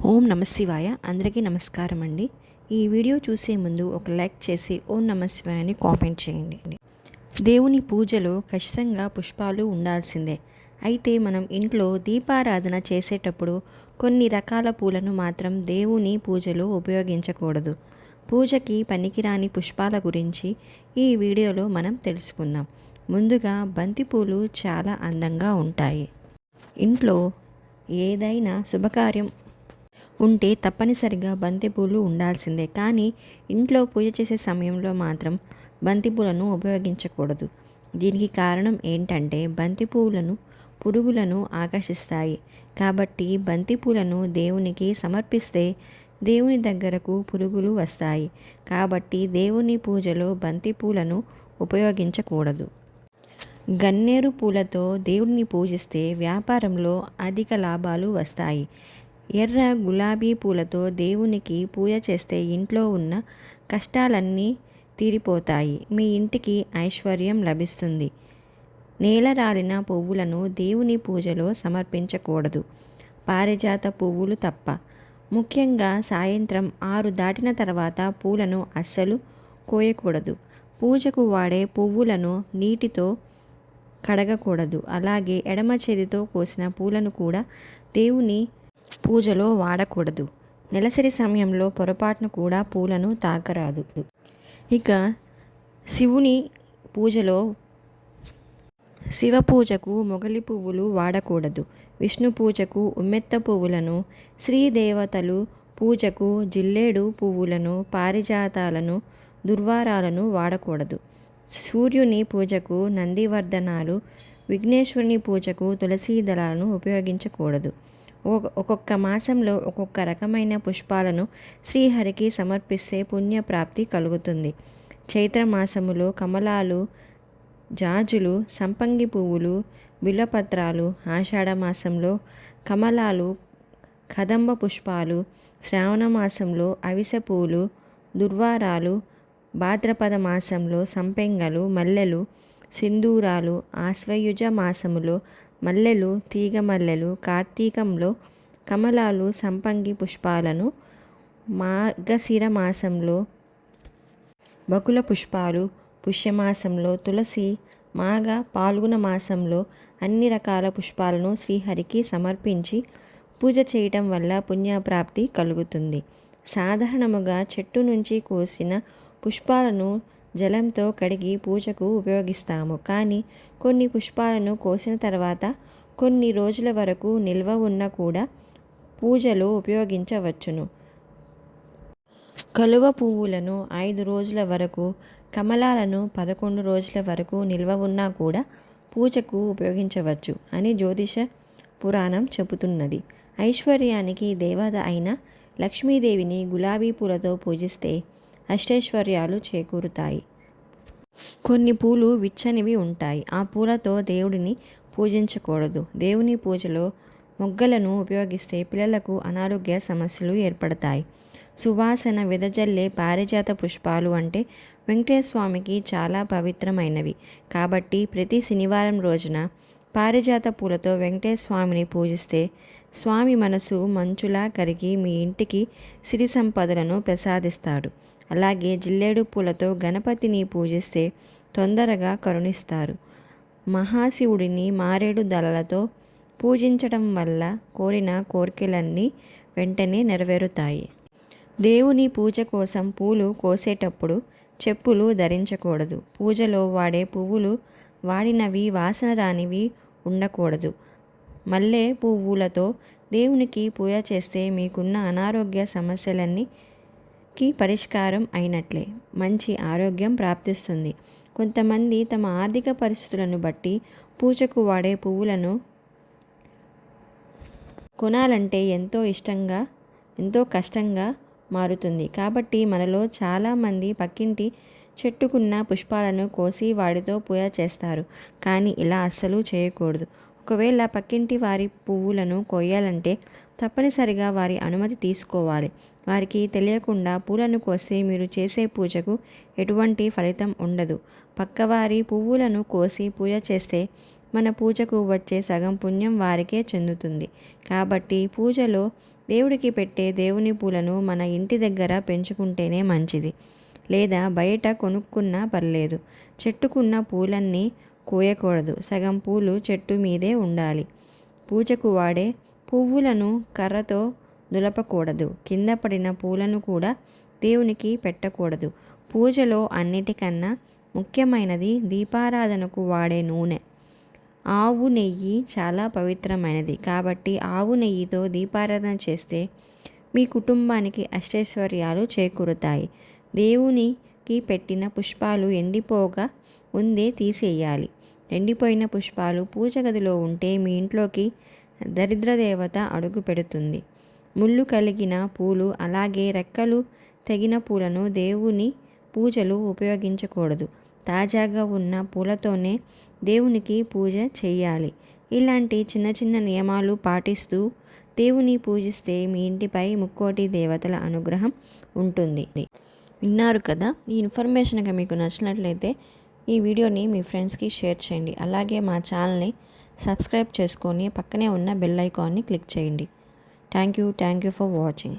ఓం నమశివాయ అందరికీ నమస్కారం అండి. ఈ వీడియో చూసే ముందు ఒక లైక్ చేసి ఓం నమ అని కామెంట్ చేయండి. దేవుని పూజలో ఖచ్చితంగా పుష్పాలు ఉండాల్సిందే. అయితే మనం ఇంట్లో దీపారాధన చేసేటప్పుడు కొన్ని రకాల పూలను మాత్రం దేవుని పూజలో ఉపయోగించకూడదు. పూజకి పనికిరాని పుష్పాల గురించి ఈ వీడియోలో మనం తెలుసుకుందాం. ముందుగా బంతిపూలు చాలా అందంగా ఉంటాయి. ఇంట్లో ఏదైనా శుభకార్యం ఉంటే తప్పనిసరిగా బంతిపూలు ఉండాల్సిందే. కానీ ఇంట్లో పూజ చేసే సమయంలో మాత్రం బంతిపూలను ఉపయోగించకూడదు. దీనికి కారణం ఏంటంటే బంతిపూలను పురుగులను ఆకర్షిస్తాయి. కాబట్టి బంతిపూలను దేవునికి సమర్పిస్తే దేవుని దగ్గరకు పురుగులు వస్తాయి. కాబట్టి దేవుని పూజలో బంతిపూలను ఉపయోగించకూడదు. గన్నేరు పూలతో దేవుడిని పూజిస్తే వ్యాపారంలో అధిక లాభాలు వస్తాయి. ఎర్ర గులాబీ పూలతో దేవునికి పూజ చేస్తే ఇంట్లో ఉన్న కష్టాలన్నీ తీరిపోతాయి. మీ ఇంటికి ఐశ్వర్యం లభిస్తుంది. నేలరాలిన పువ్వులను దేవుని పూజలో సమర్పించకూడదు. పారిజాత పువ్వులు తప్ప. ముఖ్యంగా సాయంత్రం ఆరు దాటిన తర్వాత పూలను అస్సలు కోయకూడదు. పూజకు వాడే పువ్వులను నీటితో కడగకూడదు. అలాగే ఎడమ చేతితో కోసిన పూలను కూడా దేవుని పూజలో వాడకూడదు. నెలసరి సమయంలో పొరపాటును కూడా పూలను తాకరాదు. ఇక శివుని పూజలో శివ పూజకు మొగలి పువ్వులు వాడకూడదు. విష్ణు పూజకు ఉమ్మెత్త పువ్వులను శ్రీదేవతలు పూజకు జిల్లేడు పువ్వులను పారిజాతాలను దుర్వారాలను వాడకూడదు. సూర్యుని పూజకు నందివర్ధనాలు విఘ్నేశ్వరుని పూజకు తులసీ దళాలను ఉపయోగించకూడదు. ఒక్కొక్క మాసంలో ఒక్కొక్క రకమైన పుష్పాలను శ్రీహరికి సమర్పిస్తే పుణ్యప్రాప్తి కలుగుతుంది. చైత్ర మాసములో కమలాలు జాజులు సంపంగి పువ్వులు బిల్లపత్రాలు ఆషాఢ మాసంలో కమలాలు కదంబ పుష్పాలు శ్రావణ మాసంలో అవిసె పూలు దుర్వారాలు భాద్రపద మాసంలో సంపెంగలు మల్లెలు సింధూరాలు ఆశ్వయుజ మాసములో మల్లెలు తీగ మల్లెలు కార్తీకంలో కమలాలు సంపంగి పుష్పాలను మార్గశిర మాసంలో బకుల పుష్పాలు పుష్యమాసంలో తులసి మాగ పాల్గొన మాసంలో అన్ని రకాల పుష్పాలను శ్రీహరికి సమర్పించి పూజ చేయటం వల్ల పుణ్యప్రాప్తి కలుగుతుంది. సాధారణముగా చెట్టు నుంచి కోసిన పుష్పాలను జలంతో కడిగి పూజకు ఉపయోగిస్తాము. కానీ కొన్ని పుష్పాలను కోసిన తర్వాత కొన్ని రోజుల వరకు నిల్వ ఉన్న కూడా పూజలో ఉపయోగించవచ్చును. కలువ పువ్వులను ఐదు రోజుల వరకు కమలాలను పదకొండు రోజుల వరకు నిల్వ ఉన్నా కూడా పూజకు ఉపయోగించవచ్చు అని జ్యోతిష పురాణం చెబుతున్నది. ఐశ్వర్యానికి దేవత అయిన లక్ష్మీదేవిని గులాబీ పూలతో పూజిస్తే అష్టైశ్వర్యాలు చేకూరుతాయి. కొన్ని పూలు విచ్చనివి ఉంటాయి. ఆ పూలతో దేవుడిని పూజించకూడదు. దేవుని పూజలో మొగ్గలను ఉపయోగిస్తే పిల్లలకు అనారోగ్య సమస్యలు ఏర్పడతాయి. సువాసన విదజల్లే పారిజాత పుష్పాలు అంటే వెంకటేశ్వామికి చాలా పవిత్రమైనవి. కాబట్టి ప్రతి శనివారం రోజున పారిజాత పూలతో వెంకటేశ్వామిని పూజిస్తే స్వామి మనసు మంచులా కరిగి మీ ఇంటికి సిరి సంపదలను ప్రసాదిస్తాడు. అలాగే జిల్లేడు పూలతో గణపతిని పూజిస్తే తొందరగా కరుణిస్తారు. మహాశివుడిని మారేడు దళలతో పూజించడం వల్ల కోరిన కోరికలన్నీ వెంటనే నెరవేరుతాయి. దేవుని పూజ కోసం పూలు కోసేటప్పుడు చెప్పులు ధరించకూడదు. పూజలో వాడే పువ్వులు వాడినవి వాసన రానివి ఉండకూడదు. మల్లె పువ్వులతో దేవునికి పూజ చేస్తే మీకున్న అనారోగ్య సమస్యలన్నీ కి పరిష్కారం అయినట్లే. మంచి ఆరోగ్యం ప్రాప్తిస్తుంది. కొంతమంది తమ ఆర్థిక పరిస్థితులను బట్టి పూజకు వాడే పువ్వులను కొనాలంటే ఎంతో ఇష్టంగా ఎంతో కష్టంగా మారుతుంది. కాబట్టి మనలో చాలామంది పక్కింటి చెట్టుకున్న పుష్పాలను కోసి వాటితో పూజ చేస్తారు. కానీ ఇలా అస్సలు చేయకూడదు. ఒకవేళ పక్కింటి వారి పువ్వులను కొయ్యాలంటే తప్పనిసరిగా వారి అనుమతి తీసుకోవాలి. వారికి తెలియకుండా పూలను కోసి మీరు చేసే పూజకు ఎటువంటి ఫలితం ఉండదు. పక్కవారి పువ్వులను కోసి పూజ చేస్తే మన పూజకు వచ్చే సగం పుణ్యం వారికే చెందుతుంది. కాబట్టి పూజలో దేవుడికి పెట్టే దేవుని పూలను మన ఇంటి దగ్గర పెంచుకుంటేనే మంచిది. లేదా బయట కొనుక్కున్నా పర్లేదు. చెట్టుకున్న పూలన్నీ కోయకూడదు. సగం పూలు చెట్టు మీదే ఉండాలి. పూజకు వాడే పువ్వులను కర్రతో దులపకూడదు. కింద పడిన పూలను కూడా దేవునికి పెట్టకూడదు. పూజలో అన్నిటికన్నా ముఖ్యమైనది దీపారాధనకు వాడే నూనె. ఆవు నెయ్యి చాలా పవిత్రమైనది. కాబట్టి ఆవు నెయ్యితో దీపారాధన చేస్తే మీ కుటుంబానికి అష్టైశ్వర్యాలు చేకూరుతాయి. దేవునికి పెట్టిన పుష్పాలు ఎండిపోగా ముందే తీసేయాలి. ఎండిపోయిన పుష్పాలు పూజ గదిలో ఉంటే మీ ఇంట్లోకి దరిద్ర దేవత అడుగు పెడుతుంది. ముళ్ళు కలిగిన పూలు అలాగే రెక్కలు తెగిన పూలను దేవుని పూజలు ఉపయోగించకూడదు. తాజాగా ఉన్న పూలతోనే దేవునికి పూజ చేయాలి. ఇలాంటి చిన్న చిన్న నియమాలు పాటిస్తూ దేవుని పూజిస్తే మీ ఇంటిపై ముక్కోటి దేవతల అనుగ్రహం ఉంటుంది. విన్నారు కదా? ఈ ఇన్ఫర్మేషన్ మీకు నచ్చినట్లయితే ఈ వీడియోని మీ ఫ్రెండ్స్కి షేర్ చేయండి. అలాగే మా ఛానల్ని సబ్స్క్రైబ్ చేసుకొని పక్కనే ఉన్న బెల్ ఐకాన్ని క్లిక్ చేయండి. Thank you. Thank you for watching.